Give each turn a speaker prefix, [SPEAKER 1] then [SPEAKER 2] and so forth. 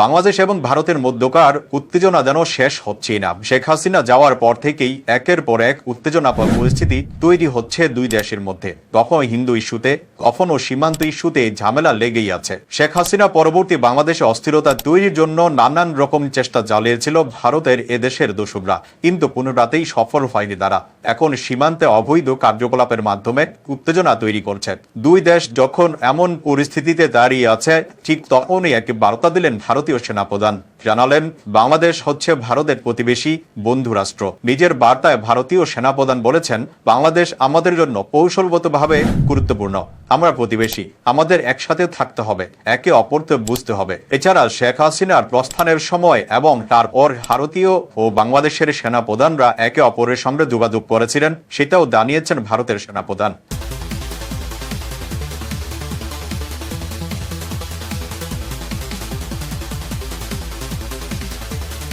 [SPEAKER 1] বাংলাদেশ এবং ভারতের মধ্যকার উত্তেজনা যেন শেষ হচ্ছেই না। শেখ হাসিনা যাওয়ার পর থেকেই একের পর এক উত্তেজনা পরিস্থিতি তৈরি হচ্ছে দুই দেশের মধ্যে। কখনো হিন্দু ইস্যুতে, কখনো সীমান্ত ইস্যুতে ঝামেলা লেগেই আছে। শেখ হাসিনা পরবর্তী বাংলাদেশে অস্থিরতা তৈরির জন্য নানান রকম চেষ্টা চালিয়েছিল ভারতের এদেশের দোষকরা কিন্তু পুনরাতেই সফল হয়নি তারা। এখন সীমান্তে অবৈধ কার্যকলাপের মাধ্যমে উত্তেজনা তৈরি করছে। দুই দেশ যখন এমন পরিস্থিতিতে দাঁড়িয়ে আছে, ঠিক তখনই একটি বার্তা দিলেন ভারতীয় সেনাপ্রধান। জানালেন, বাংলাদেশ হচ্ছে ভারতের প্রতিবেশী বন্ধু রাষ্ট্র। নিজের বার্তায় ভারতীয় সেনাপ্রধান বলেছেন, বাংলাদেশ আমাদের জন্য কৌশলগতভাবে গুরুত্বপূর্ণ। আমরা প্রতিবেশী, আমাদের একসাথে থাকতে হবে, একে অপরকে বুঝতে হবে। এছাড়া শেখ হাসিনার প্রস্থানের সময় এবং তার তারপর ভারতীয় ও বাংলাদেশের সেনাপ্রধানরা একে অপরের সঙ্গে যোগাযোগ করেছিলেন, সেটাও জানিয়েছেন ভারতের সেনাপ্রধান।